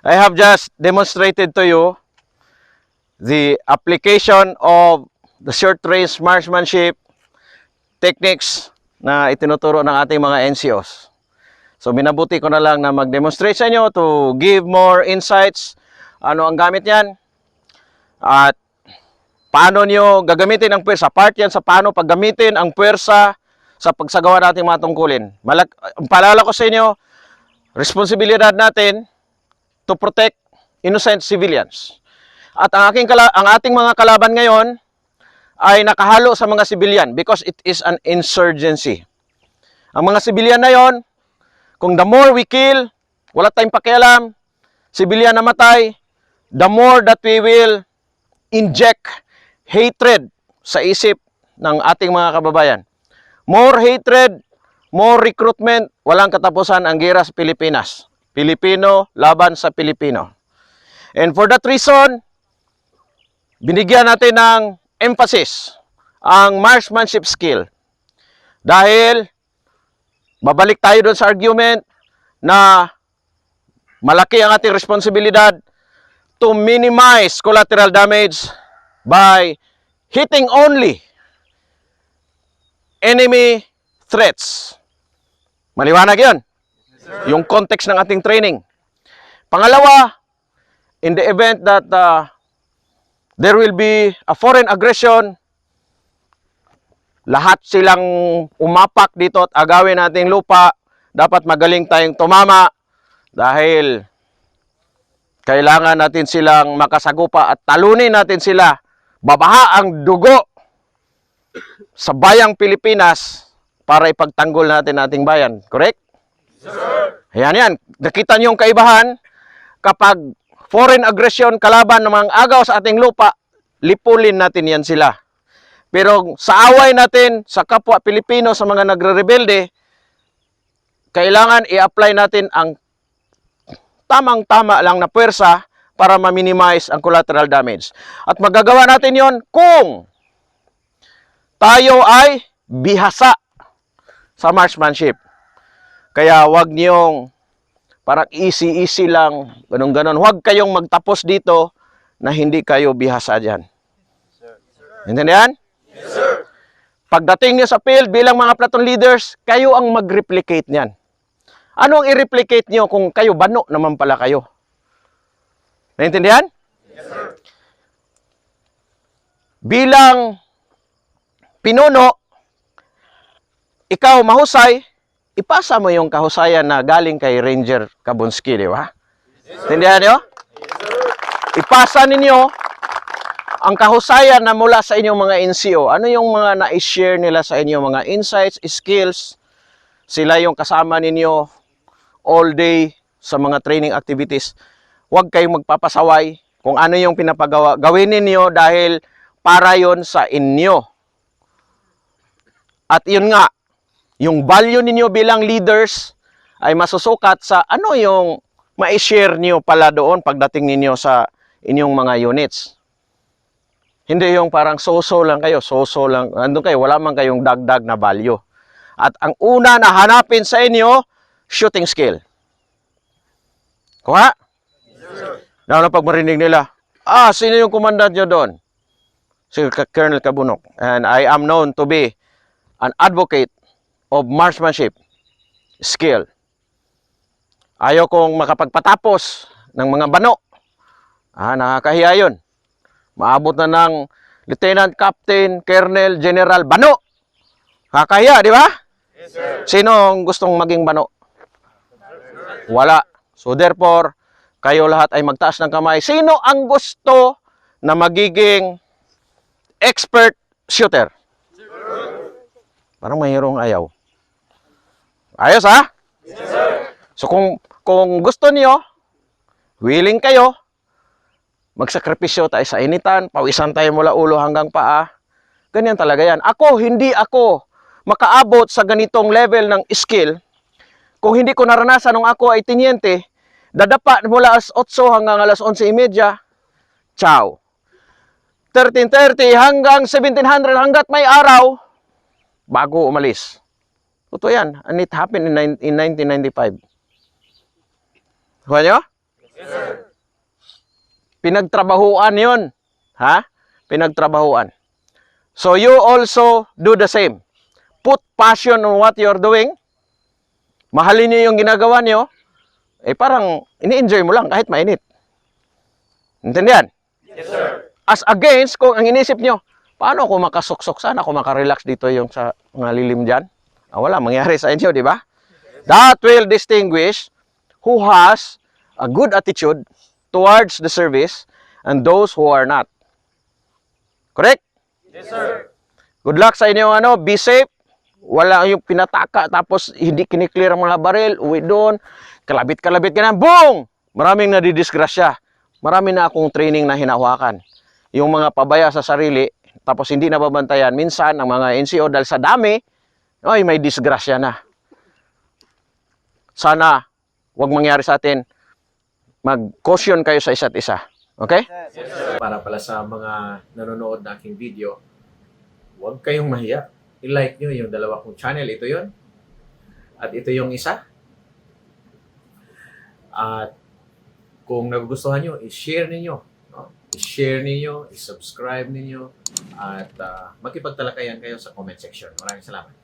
I have just demonstrated to you the application of the short range marksmanship techniques na itinuturo ng ating mga NCOs. So minabuti ko na lang na mag-demonstrate sa inyo to give more insights ano ang gamit niyan at paano nyo gagamitin ang pwersa. Part yan sa paano paggamitin ang pwersa sa pagsagawa nating mga tungkulin. Malag, ang paalala ko sa inyo, responsibilidad natin to protect innocent civilians. At ang, aking ang ating mga kalaban ngayon ay nakahalo sa mga civilian because it is an insurgency. Ang mga civilian na yon, kung the more we kill, wala tayong pakialam, civilian namatay, the more that we will inject hatred sa isip ng ating mga kababayan. More hatred, more recruitment, walang katapusan ang gera sa Pilipinas. Pilipino laban sa Pilipino. And for that reason, binigyan natin ng emphasis ang marksmanship skill. Dahil babalik tayo doon sa argument na malaki ang ating responsibilidad to minimize collateral damage by hitting only enemy threats. Maliwanag yon. Yung context ng ating training. Pangalawa, in the event that uh, there will be a foreign aggression, lahat silang umapak dito at agawin nating lupa, dapat magaling tayong tumama dahil kailangan natin silang makasagupa at talunin natin sila. Babaha ang dugo sa bayang Pilipinas para ipagtanggol natin ating bayan. Correct? Ayan yan. Nakita niyo yung kaibahan kapag foreign aggression kalaban ng mga agaw sa ating lupa, lipulin natin yan sila. Pero sa away natin, sa kapwa Pilipino, sa mga nagre-rebelde, kailangan i-apply natin ang tamang-tama lang na pwersa para ma-minimize ang collateral damage. At magagawa natin yon kung tayo ay bihasa sa marksmanship. Kaya wag niyong parang easy-easy lang, ganun-ganun. Huwag kayong magtapos dito na hindi kayo bihasa dyan. Intindihan? Yes, sir. Pagdating niyo sa field bilang mga platoon leaders, kayo ang mag-replicate niyan. Ano ang i-replicate niyo kung kayo bano naman pala kayo? Naintindihan? Yes, sir. Bilang pinuno, ikaw mahusay, ipasa mo yung kahusayan na galing kay Ranger Kabunski, di ba? Tindihan niyo? Ipasa ninyo ang kahusayan na mula sa inyong mga NCO. Ano yung mga na-share nila sa inyo, mga insights, skills, sila yung kasama ninyo all day sa mga training activities. Huwag kayong magpapasaway kung ano yung pinapagawa. Gawin ninyo dahil para yon sa inyo. At yun nga, yung value ninyo bilang leaders ay masusukat sa ano yung ma-share niyo pala doon pagdating ninyo sa inyong mga units. Hindi yung parang so-so lang kayo, so-so lang, andun kayo, wala man kayong dagdag na value. At ang una na hanapin sa inyo, shooting skill. Kuha? Lalo na pag marinig nila, ah, sino yung commandant nyo doon? Si Colonel Kabunok. And I am known to be an advocate of marksmanship skill. Ayaw kong makapagpatapos ng mga bano. Ah, nakakahiya yun. Maabot na ng Lieutenant Captain, Colonel, General, bano. Nakakahiya, di ba? Yes, sir. Sino ang gustong maging bano? Wala. So therefore, kayo lahat ay magtaas ng kamay. Sino ang gusto na magiging expert shooter? Parang mayroong ayaw. Ayos ha? So kung kung gusto niyo, willing kayo, magsakripisyo tayo sa initan, pawisan tayo mula ulo hanggang paa. Ganyan talaga yan. Ako, hindi ako makaabot sa ganitong level ng skill kung hindi ko naranasan nung ako ay tinyente, dadapa mula alas 8 hanggang alas 11.30, ciao. 13.30 hanggang 1700 hanggat may araw, bago umalis. Totoo yan. And it happened in, in 1995. Kuha nyo? Yes, sir. pinagtrabahuan yon Ha? Pinagtrabahuan. So you also do the same. Put passion on what you're doing. Mahalin niyo yung ginagawa niyo. Eh parang ini-enjoy mo lang kahit mainit. Intindihan? Yes, sir. As against, kung ang inisip niyo, paano ako makasuksok sana, ako makarelax dito yung sa mga lilim dyan? Ah, wala, mangyari sa inyo, di ba? That will distinguish who has a good attitude towards the service and those who are not. Correct? Yes, sir. Good luck sa inyo, ano, be safe. Wala yung pinataka, tapos hindi kiniklear ang mga baril, uwi doon, kalabit-kalabit ka na, boom! Maraming nadidisgrasya. Marami na akong training na hinahawakan. Yung mga pabaya sa sarili, tapos hindi nababantayan, minsan ang mga NCO dahil sa dami, ay may disgrasya na. Sana, wag mangyari sa atin, mag-caution kayo sa isa't isa. Okay? para pala sa mga nanonood na aking video, huwag kayong mahiya. I-like nyo yung dalawa kong channel. Ito yon At ito yung isa. At kung nagugustuhan nyo, i-share ninyo. No? I-share ninyo, i-subscribe ninyo, at uh, makipagtalakayan kayo sa comment section. Maraming salamat.